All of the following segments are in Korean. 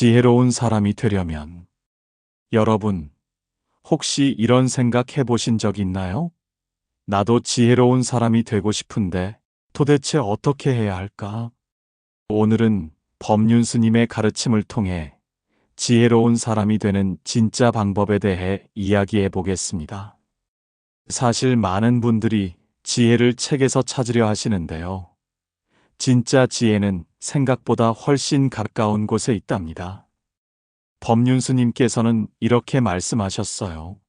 지혜로운 사람이 되려면 여러분, 혹시 이런 생각 해보신 적 있나요? 나도 지혜로운 사람이 되고 싶은데 도대체 어떻게 해야 할까? 오늘은 법륜 스님의 가르침을 통해 지혜로운 사람이 되는 진짜 방법에 대해 이야기해 보겠습니다. 사실 많은 분들이 지혜를 책에서 찾으려 하시는데요. 진짜 지혜는 생각보다 훨씬 가까운 곳에 있답니다. 법륜 스님께서는 이렇게 말씀하셨어요.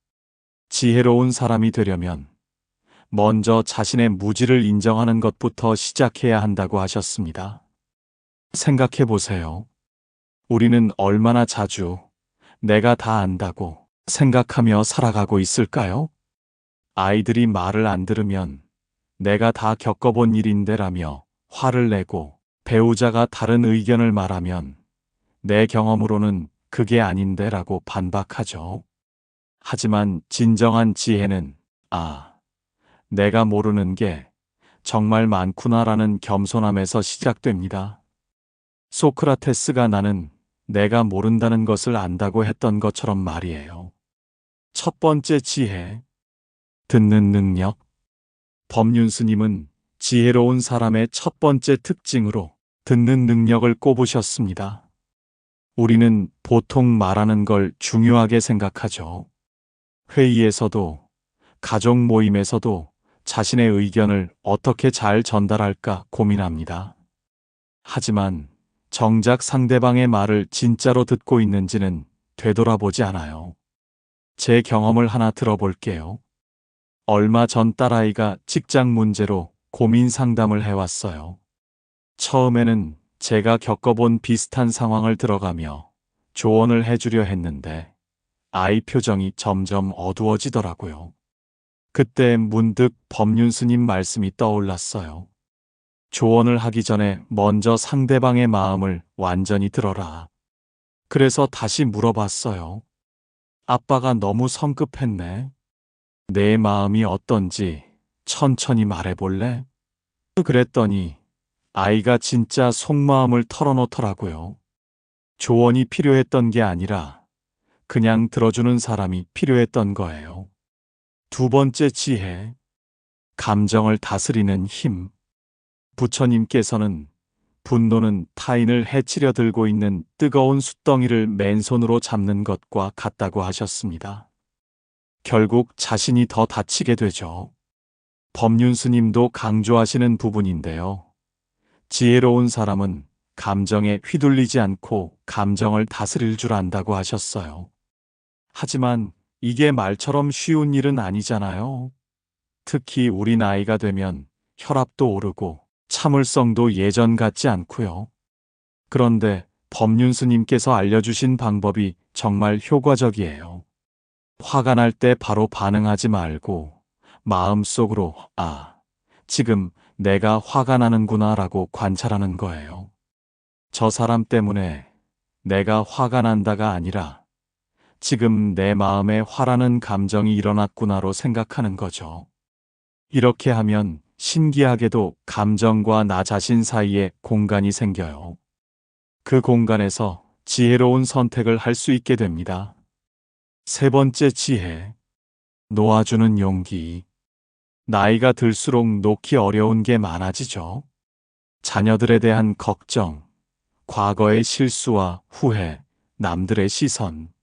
지혜로운 사람이 되려면 먼저 자신의 무지를 인정하는 것부터 시작해야 한다고 하셨습니다. 생각해 보세요. 우리는 얼마나 자주 내가 다 안다고 생각하며 살아가고 있을까요? 아이들이 말을 안 들으면 내가 다 겪어본 일인데라며 화를 내고 배우자가 다른 의견을 말하면 내 경험으로는 그게 아닌데 라고 반박하죠. 하지만 진정한 지혜는 아, 내가 모르는 게 정말 많구나라는 겸손함에서 시작됩니다. 소크라테스가 나는 내가 모른다는 것을 안다고 했던 것처럼 말이에요. 첫 번째 지혜. 듣는 능력. 법륜 스님은 지혜로운 사람의 첫 번째 특징으로 듣는 능력을 꼽으셨습니다. 우리는 보통 말하는 걸 중요하게 생각하죠. 회의에서도, 가족 모임에서도 자신의 의견을 어떻게 잘 전달할까 고민합니다. 하지만 정작 상대방의 말을 진짜로 듣고 있는지는 되돌아보지 않아요. 제 경험을 하나 들어볼게요. 얼마 전 딸아이가 직장 문제로 고민 상담을 해왔어요. 처음에는 제가 겪어본 비슷한 상황을 들어가며 조언을 해주려 했는데 아이 표정이 점점 어두워지더라고요. 그때 문득 법륜 스님 말씀이 떠올랐어요. 조언을 하기 전에 먼저 상대방의 마음을 완전히 들어라. 그래서 다시 물어봤어요. 아빠가 너무 성급했네. 내 마음이 어떤지 천천히 말해볼래? 그랬더니 아이가 진짜 속마음을 털어놓더라고요. 조언이 필요했던 게 아니라 그냥 들어주는 사람이 필요했던 거예요. 두 번째 지혜. 감정을 다스리는 힘. 부처님께서는 분노는 타인을 해치려 들고 있는 뜨거운 숫덩이를 맨손으로 잡는 것과 같다고 하셨습니다. 결국 자신이 더 다치게 되죠. 법륜 스님도 강조하시는 부분인데요. 지혜로운 사람은 감정에 휘둘리지 않고 감정을 다스릴 줄 안다고 하셨어요. 하지만 이게 말처럼 쉬운 일은 아니잖아요. 특히 우리 나이가 되면 혈압도 오르고 참을성도 예전 같지 않고요. 그런데 법륜 스님께서 알려주신 방법이 정말 효과적이에요. 화가 날 때 바로 반응하지 말고 마음속으로 아, 지금 내가 화가 나는구나 라고 관찰하는 거예요. 저 사람 때문에 내가 화가 난다가 아니라 지금 내 마음에 화라는 감정이 일어났구나로 생각하는 거죠. 이렇게 하면 신기하게도 감정과 나 자신 사이에 공간이 생겨요. 그 공간에서 지혜로운 선택을 할 수 있게 됩니다. 세 번째 지혜. 놓아주는 용기. 나이가 들수록 놓기 어려운 게 많아지죠. 자녀들에 대한 걱정, 과거의 실수와 후회, 남들의 시선.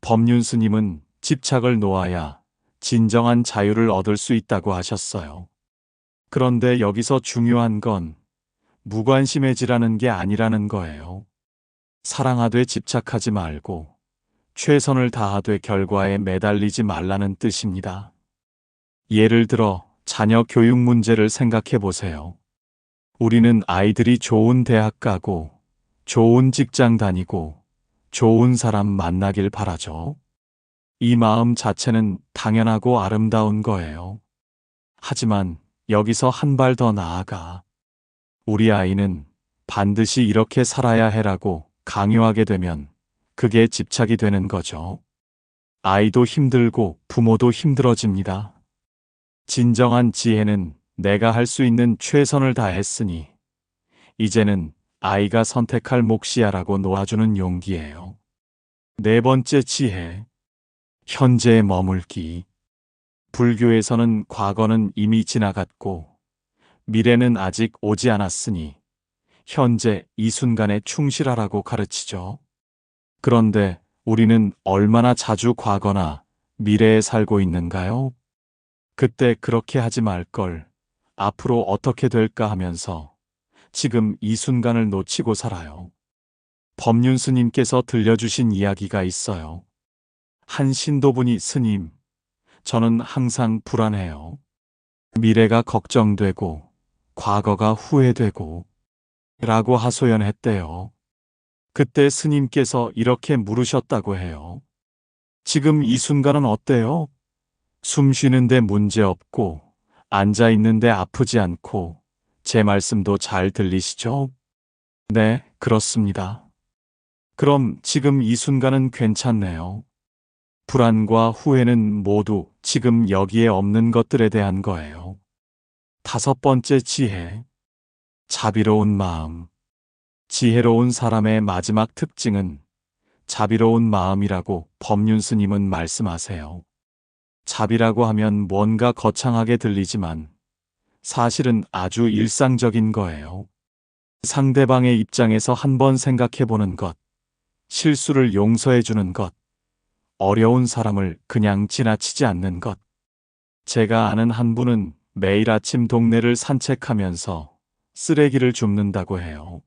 법륜 스님은 집착을 놓아야 진정한 자유를 얻을 수 있다고 하셨어요. 그런데 여기서 중요한 건 무관심해지라는 게 아니라는 거예요. 사랑하되 집착하지 말고 최선을 다하되 결과에 매달리지 말라는 뜻입니다. 예를 들어 자녀 교육 문제를 생각해 보세요. 우리는 아이들이 좋은 대학 가고 좋은 직장 다니고 좋은 사람 만나길 바라죠. 이 마음 자체는 당연하고 아름다운 거예요. 하지만 여기서 한 발 더 나아가 우리 아이는 반드시 이렇게 살아야 해라고 강요하게 되면 그게 집착이 되는 거죠. 아이도 힘들고 부모도 힘들어집니다. 진정한 지혜는 내가 할 수 있는 최선을 다했으니 이제는 아이가 선택할 몫이야라고 놓아주는 용기예요. 네 번째 지혜. 현재에 머물기. 불교에서는 과거는 이미 지나갔고 미래는 아직 오지 않았으니 현재 이 순간에 충실하라고 가르치죠. 그런데 우리는 얼마나 자주 과거나 미래에 살고 있는가요? 그때 그렇게 하지 말 걸, 앞으로 어떻게 될까 하면서 지금 이 순간을 놓치고 살아요. 법륜 스님께서 들려주신 이야기가 있어요. 한 신도분이 스님, 저는 항상 불안해요. 미래가 걱정되고, 과거가 후회되고, 라고 하소연했대요. 그때 스님께서 이렇게 물으셨다고 해요. 지금 이 순간은 어때요? 숨 쉬는데 문제 없고, 앉아 있는데 아프지 않고, 제 말씀도 잘 들리시죠? 네, 그렇습니다. 그럼 지금 이 순간은 괜찮네요. 불안과 후회는 모두 지금 여기에 없는 것들에 대한 거예요. 다섯 번째 지혜. 자비로운 마음. 지혜로운 사람의 마지막 특징은 자비로운 마음이라고 법륜 스님은 말씀하세요. 자비라고 하면 뭔가 거창하게 들리지만 사실은 아주 일상적인 거예요. 상대방의 입장에서 한번 생각해 보는 것, 실수를 용서해 주는 것, 어려운 사람을 그냥 지나치지 않는 것. 제가 아는 한 분은 매일 아침 동네를 산책하면서 쓰레기를 줍는다고 해요.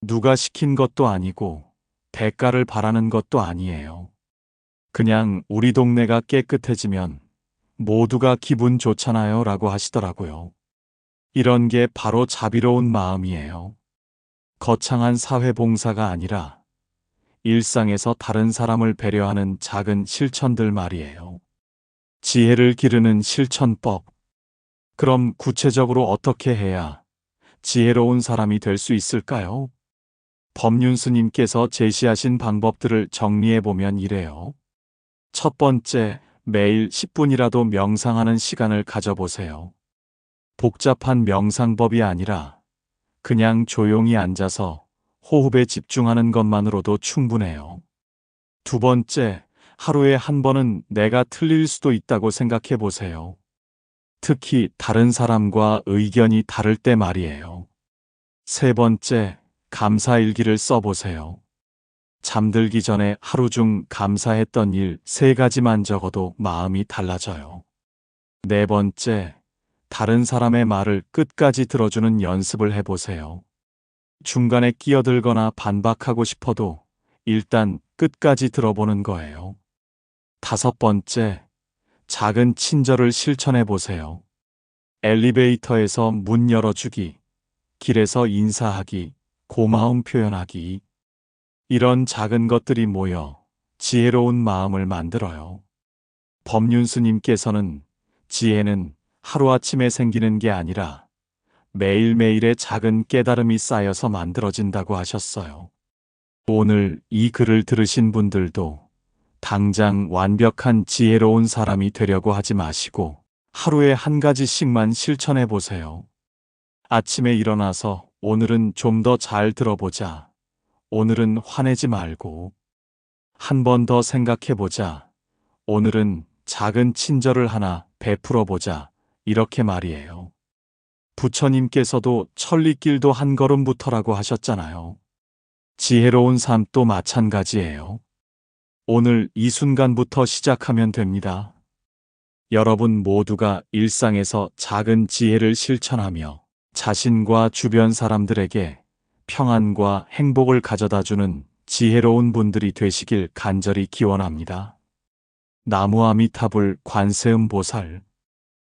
누가 시킨 것도 아니고 대가를 바라는 것도 아니에요. 그냥 우리 동네가 깨끗해지면 모두가 기분 좋잖아요 라고 하시더라고요. 이런 게 바로 자비로운 마음이에요. 거창한 사회봉사가 아니라 일상에서 다른 사람을 배려하는 작은 실천들 말이에요. 지혜를 기르는 실천법. 그럼 구체적으로 어떻게 해야 지혜로운 사람이 될 수 있을까요? 법륜 스님께서 제시하신 방법들을 정리해 보면 이래요. 첫 번째, 매일 10분이라도 명상하는 시간을 가져보세요. 복잡한 명상법이 아니라 그냥 조용히 앉아서 호흡에 집중하는 것만으로도 충분해요. 두 번째, 하루에 한 번은 내가 틀릴 수도 있다고 생각해 보세요. 특히 다른 사람과 의견이 다를 때 말이에요. 세 번째, 감사일기를 써보세요. 잠들기 전에 하루 중 감사했던 일 세 가지만 적어도 마음이 달라져요. 네 번째, 다른 사람의 말을 끝까지 들어주는 연습을 해보세요. 중간에 끼어들거나 반박하고 싶어도 일단 끝까지 들어보는 거예요. 다섯 번째, 작은 친절을 실천해 보세요. 엘리베이터에서 문 열어주기, 길에서 인사하기, 고마움 표현하기. 이런 작은 것들이 모여 지혜로운 마음을 만들어요. 법륜 스님께서는 지혜는 하루아침에 생기는 게 아니라 매일매일의 작은 깨달음이 쌓여서 만들어진다고 하셨어요. 오늘 이 글을 들으신 분들도 당장 완벽한 지혜로운 사람이 되려고 하지 마시고 하루에 한 가지씩만 실천해 보세요. 아침에 일어나서 오늘은 좀 더 잘 들어보자. 오늘은 화내지 말고 한 번 더 생각해 보자. 오늘은 작은 친절을 하나 베풀어 보자. 이렇게 말이에요. 부처님께서도 천리길도 한 걸음부터라고 하셨잖아요. 지혜로운 삶도 마찬가지예요. 오늘 이 순간부터 시작하면 됩니다. 여러분 모두가 일상에서 작은 지혜를 실천하며 자신과 주변 사람들에게 평안과 행복을 가져다 주는 지혜로운 분들이 되시길 간절히 기원합니다. 나무 아미타불 관세음보살